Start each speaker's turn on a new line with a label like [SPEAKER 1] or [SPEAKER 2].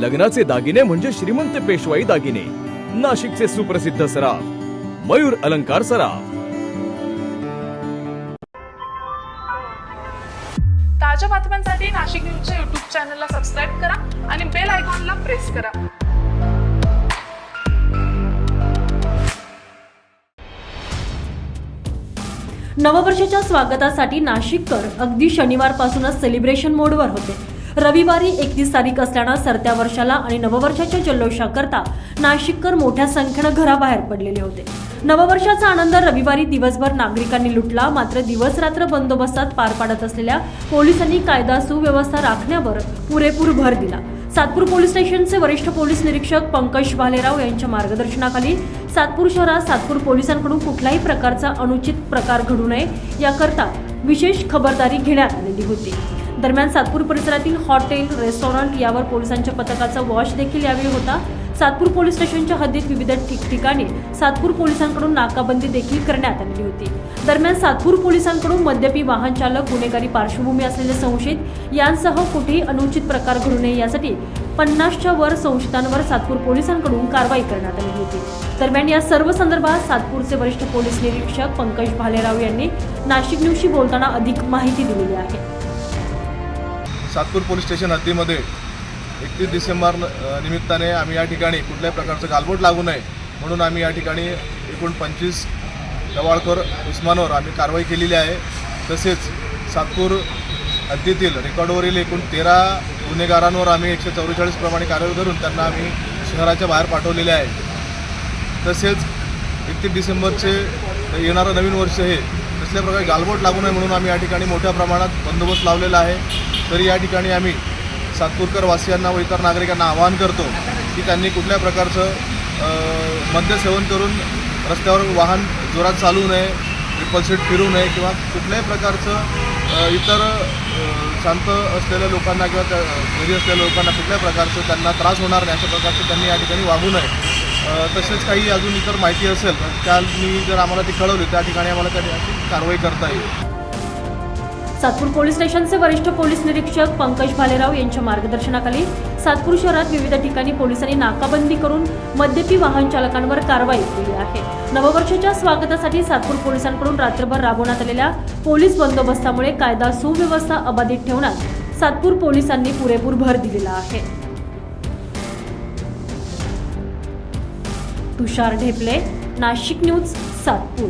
[SPEAKER 1] लग्नाचे दागिने म्हणजे श्रीमंत पेशवाई दागिने. नाशिकचे सुप्रसिद्ध सराफ. मयूर अलंकार सराफ.
[SPEAKER 2] ताज्या बातम्यांसाठी नाशिक न्यूजच्या युट्यूब चॅनलला सबस्क्राईब करा आणि बेल आयकॉनला प्रेस करा.
[SPEAKER 3] नववर्षाच्या स्वागतासाठी नाशिककर अगदी शनिवारपासूनच सेलिब्रेशन मोडवर होते. रविवारी एकतीस तारीख असल्यानं सरत्या वर्षाला आणि नववर्षाच्या जल्लोषाकरता नाशिककर मोठ्या संख्येनं घराबाहेर पडलेले होते. नववर्षाचा आनंद रविवारी दिवसभर नागरिकांनी लुटला मात्र दिवस रात्र बंदोबस्तात पार पाडत असलेल्या पोलिसांनी कायदा सुव्यवस्था राखण्यावर पुरेपूर भर दिला. सातपूर पोलीस स्टेशनचे वरिष्ठ पोलीस निरीक्षक पंकज भालेराव यांच्या मार्गदर्शनाखाली सातपूर शहरात सातपूर पोलिसांकडून कुठल्याही प्रकारचा अनुचित प्रकार घडू नये याकरता विशेष खबरदारी घेण्यात आलेली होती. दरम्यान सातपूर परिसरातील हॉटेल रेस्टॉरंट यावर पोलिसांच्या पथकाचा वॉश देखील यावेळी होता. सातपूर पोलीस स्टेशनच्या हद्दीत विविध ठिकठिकाणी सातपूर पोलिसांकडून नाकाबंदी देखील करण्यात आलेली होती. दरम्यान सातपूर पोलिसांकडून मद्यपी वाहन चालक गुन्हेगारी पार्श्वभूमी असलेले संशयित यांसह कुठेही अनुचित प्रकार घडू नये यासाठी पन्नासच्या वर संशयितांवर सातपूर पोलिसांकडून कारवाई करण्यात आली होती. दरम्यान या सर्व संदर्भात सातपूरचे वरिष्ठ पोलीस निरीक्षक पंकज भालेराव यांनी नाशिक न्यूजशी बोलताना अधिक माहिती दिलेली आहे.
[SPEAKER 4] सातपूर पोलीस स्टेशन हद्दीमध्ये एकतीस डिसेंबर निमित्ताने आम्ही या ठिकाणी कुठल्याही प्रकारचं गालबोट लागू नये म्हणून आम्ही या ठिकाणी एकूण पंचवीस टवाळखोर उस्मानवर आम्ही कारवाई केलेली आहे. तसेच सातपूर हद्दीतील रेकॉर्डवरील एकूण तेरा गुन्हेगारांवर आम्ही एकशे चौवेचाळीस प्रमाणे कारवाई करून त्यांना आम्ही शहराच्या बाहेर पाठवलेले आहे. तसेच एकतीस डिसेंबरचे येणारं नवीन वर्ष हे कसल्या प्रकारे गालबोट लागू नये म्हणून आम्ही या ठिकाणी मोठ्या प्रमाणात बंदोबस्त लावलेला आहे. तरी या ठिकाणी आम्ही सातपूरकर वासियांना व इतर नागरिकांना आवाहन करतो की त्यांनी कुठल्या प्रकारचं मद्य सेवन करून रस्त्यावर वाहन जोरात चालू नये ट्रिपल सीट फिरू नये किंवा कुठल्याही प्रकारचं इतर शांत असलेल्या लोकांना किंवा त्या घरी असलेल्या लोकांना कुठल्या प्रकारचं त्यांना त्रास होणार नाही अशा प्रकारचं त्यांनी या ठिकाणी वागू नये. तसेच काही अजून इतर माहिती असेल तर त्या मी जर आम्हाला ती कळवली त्या ठिकाणी आम्हाला त्या कारवाई करता येईल.
[SPEAKER 3] सातपूर पोलीस स्टेशनचे वरिष्ठ पोलीस निरीक्षक पंकज भालेराव यांच्या मार्गदर्शनाखाली सातपूर शहरात विविध ठिकाणी पोलिसांनी नाकाबंदी करून मद्यपी वाहन चालकांवर कारवाई केली आहे. नववर्षाच्या स्वागतासाठी सातपूर पोलिसांकडून रात्रभर राबवण्यात आलेल्या पोलीस बंदोबस्तामुळे कायदा सुव्यवस्था अबाधित ठेवण्यात सातपूर पोलिसांनी पुरेपूर भर दिलेला आहे. तुषार ढेपले नाशिक न्यूज सातपूर.